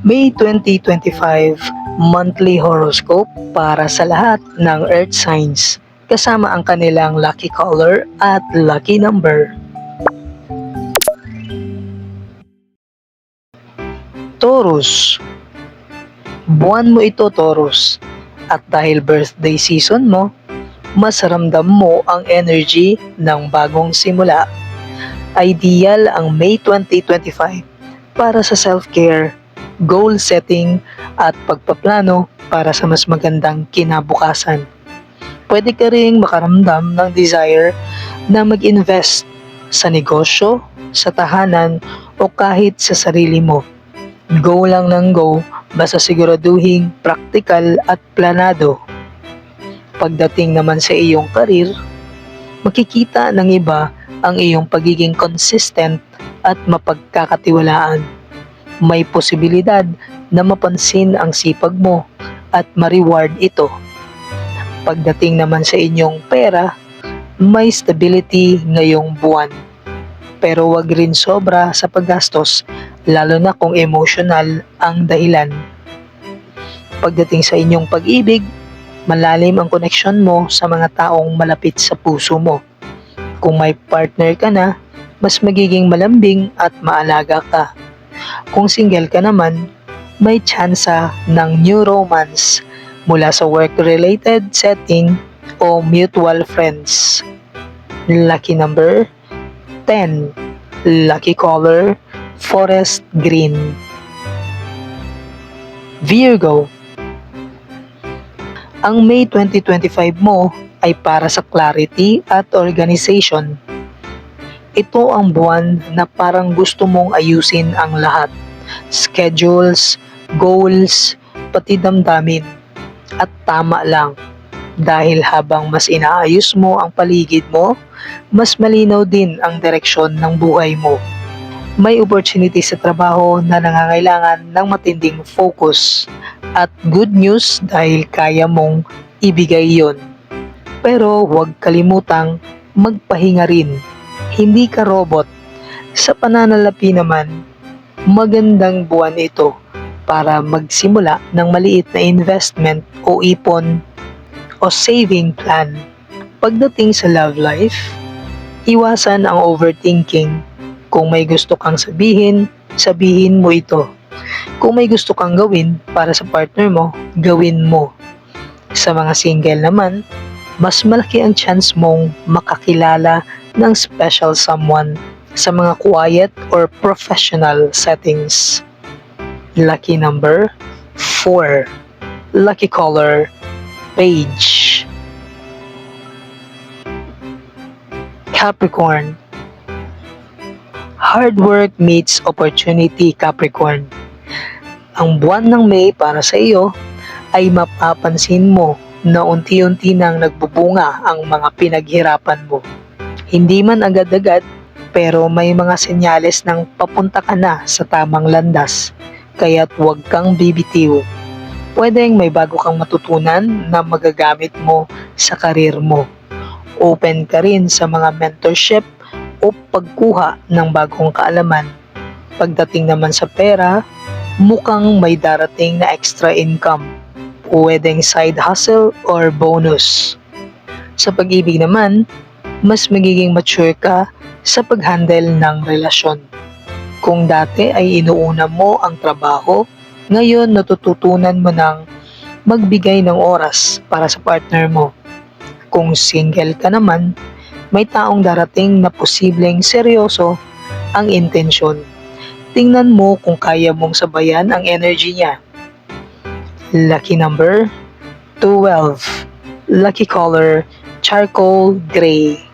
May 2025 monthly horoscope para sa lahat ng earth signs kasama ang kanilang lucky color at lucky number. Taurus Buwan mo ito Taurus at dahil birthday season mo, mas ramdam mo ang energy ng bagong simula. Ideal ang May 2025 para sa self-care, goal setting at pagpaplano para sa mas magandang kinabukasan. Pwede ka ring makaramdam ng desire na mag-invest sa negosyo, sa tahanan o kahit sa sarili mo. Go lang ng go basta siguraduhing praktikal at planado. Pagdating naman sa iyong karir, makikita ng iba ang iyong pagiging consistent at mapagkakatiwalaan. May posibilidad na mapansin ang sipag mo at ma-reward ito. Pagdating naman sa inyong pera, may stability ngayong buwan. Pero wag rin sobra sa paggastos lalo na kung emotional ang dahilan. Pagdating sa inyong pag-ibig, malalim ang koneksyon mo sa mga taong malapit sa puso mo. Kung may partner ka na, mas magiging malambing at maalaga ka. Kung single ka naman, may tsansa ng new romance mula sa work-related setting o mutual friends. Lucky number 10. Lucky color forest green. Virgo Ang May 2025 mo ay para sa clarity at organization. Ito ang buwan na parang gusto mong ayusin ang lahat. Schedules, goals, pati damdamin. At tama lang. Dahil habang mas inaayos mo ang paligid mo, mas malinaw din ang direksyon ng buhay mo may opportunity sa trabaho na nangangailangan ng matinding focus at good news dahil kaya mong ibigay yon. Pero huwag kalimutang magpahinga rin. Hindi ka robot. Sa pananalapi naman, magandang buwan ito para magsimula ng maliit na investment o ipon o saving plan. Pagdating sa love life, iwasan ang overthinking kung may gusto kang sabihin, sabihin mo ito. Kung may gusto kang gawin para sa partner mo, gawin mo. Sa mga single naman, mas malaki ang chance mong makakilala ng special someone sa mga quiet or professional settings. Lucky number 4. Lucky color Page. Capricorn Hard work meets opportunity, Capricorn. Ang buwan ng May para sa iyo ay mapapansin mo na unti-unti nang nagbubunga ang mga pinaghirapan mo. Hindi man agad-agad, pero may mga senyales ng papunta ka na sa tamang landas, kaya't huwag kang bibitiw. Pwedeng may bago kang matutunan na magagamit mo sa karir mo. Open ka rin sa mga mentorship o pagkuha ng bagong kaalaman. Pagdating naman sa pera, mukhang may darating na extra income. Pwedeng side hustle or bonus. Sa pag-ibig naman, mas magiging mature ka sa pag-handle ng relasyon. Kung dati ay inuuna mo ang trabaho, ngayon natututunan mo ng magbigay ng oras para sa partner mo. Kung single ka naman, may taong darating na posibleng seryoso ang intensyon. Tingnan mo kung kaya mong sabayan ang energy niya. Lucky number 12. Lucky color charcoal gray.